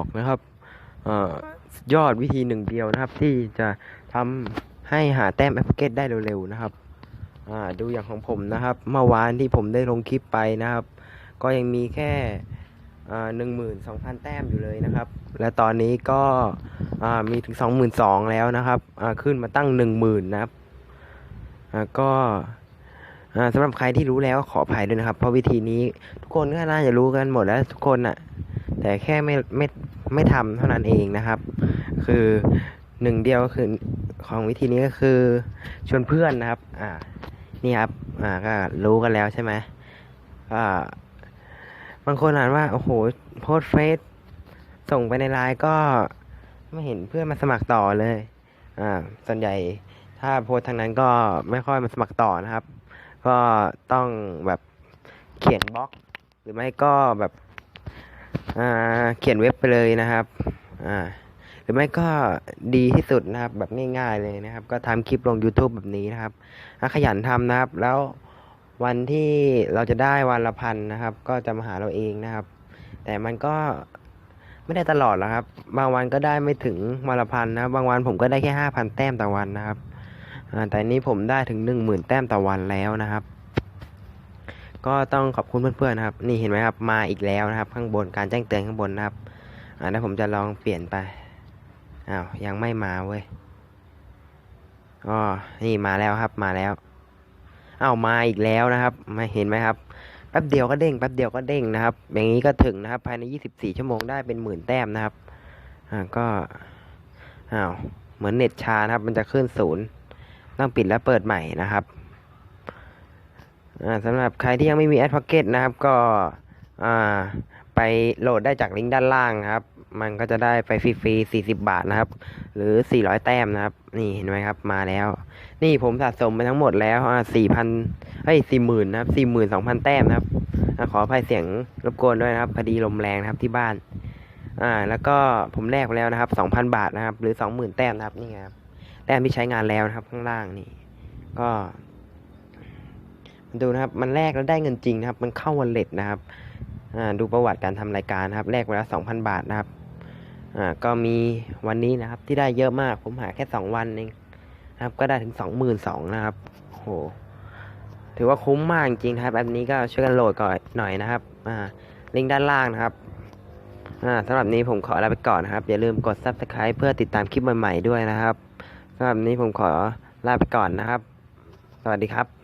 อกนะครับอยอดวิธีหนึ่งเดียวนะครับ ที่จะทำให้หาแต้มแอปเกตได้เร็วๆนะครับดูอย่างของผมนะครับ เมื่อวานที่ผมได้ลงคลิปไปนะครับ ก็ยังมีแค่หนึ่งหมื่นสองพันแต้มอยู่เลยนะครับ และตอนนี้ก็มีถึงสองหมื่นสองแล้วนะครับขึ้นมาตั้งหนึ่งหมื่นนะครับก็อ่าสำหรับใครที่รู้แล้วขออภัยด้วยนะครับ เพราะวิธีนี้ทุกคนก็น่าจะรู้กันหมดแล้วทุกคนอะ แต่แค่ไม่ไม่ไม่ทำเท่านั้นเองนะครับ คือหนึ่งเดียวคือของวิธีนี้ก็คือชวนเพื่อนนะครับ อ่า นี่ครับ อ่า ก็รู้กันแล้วใช่ไหมอ่าบางคนอ่านว่า โอ้โห โพสเฟซส่งไปในไลน์ก็ไม่เห็นเพื่อนมาสมัครต่อเลย อ่า ส่วนใหญ่ถ้าโพสทางนั้นก็ไม่ค่อยมาสมัครต่อนะครับ ก็ต้องแบบเขียนบล็อก หรือไม่ก็แบบ เขียนเว็บไปเลยนะครับหรือไม่ก็ดีที่สุดนะครับแบบง่ายๆเลยนะครับ ก็ทำคลิปลง YouTube แบบนี้นะครับถ้าขยันทำนะครับ แล้ววันที่เราจะได้วันละพันนะครับ ก็จะมาหาเราเองนะครับ แต่มันก็ไม่ได้ตลอดหรอกครับ บางวันก็ได้ไม่ถึงวันละพันนะบบางวันผมก็ได้แค่ห้าพันแต้มต่อวันนะครับแต่นี้ผมได้ถึงหนึ่งหมื่นแต้มต่อวันแล้วนะครับ ก็ต้องขอบคุณเพื่อนๆนะครับ นี่เห็นไหมครับ มาอีกแล้วนะครับ ข้างบนการแจ้งเตือนข้างบนนะครับ อ่าแล้วผมจะลองเปลี่ยนไป อ้าว ยังไม่มาเว้ยอ๋อนี่มาแล้วครับ มาแล้ว อ้าว มาอีกแล้วนะครับ มาเห็นไหมครับ แป๊บเดียวก็เด้ง แป๊บเดียวก็เด้งนะครับ อย่างนี้ก็ถึงนะครับ ภายใน 24 ชั่วโมงได้เป็นหมื่นแต้มนะครับ อ่า ก็ อ้าว เหมือนเน็ตชานะครับ มันจะขึ้นศูนย์ ต้องปิดแล้วเปิดใหม่นะครับ สำหรับใครที่ยังไม่มี Ad Pocket นะครับ ก็ไปโหลดได้จากลิงก์ด้านล่างครับ มันก็จะได้ไปฟรีๆ40 บาทนะครับ หรือ 400 แต้มนะครับ นี่เห็นไหมครับมาแล้ว นี่ผมสะสมไปทั้งหมดแล้วอ่า4,000เฮ้ย40,000นะครับ42,000 แต้มนะครับ ขออภัยเสียงรบกวนด้วยนะครับพอดีลมแรงนะครับที่บ้านอ่าแล้วก็ผมแลกไปแล้วนะครับ 2,000 บาทนะครับ หรือ 20,000 แต้มนะครับนี่ครับแต้มที่ใช้งานแล้วนะครับข้างล่างนี่ ก็ ดูนะครับมันแลกแล้วได้เงินจริงนะครับ มันเข้าวอลเล็ตนะครับอ่าดูประวัติการทำรายการนะครับแลกไปแล้วสองพันบาทนะครับอ่าก็มีวันนี้นะครับที่ได้เยอะมากผมหาแค่สองวันเองนะครับ ก็ได้ถึงสองหมื่นสองนะครับโหถือว่าคุ้มมากจริงๆครับแบบนี้ก็ช่วยกันโหลดก่อนหน่อยนะครับอ่าลิงก์ด้านล่างนะครับอ่าสำหรับนี้ผมขอลาไปก่อนนะครับ อย่าลืมกด subscribe เพื่อติดตามคลิปใหม่ๆด้วยนะครับสำหรับนี้ผมขอลาไปก่อนนะครับ สวัสดีครับ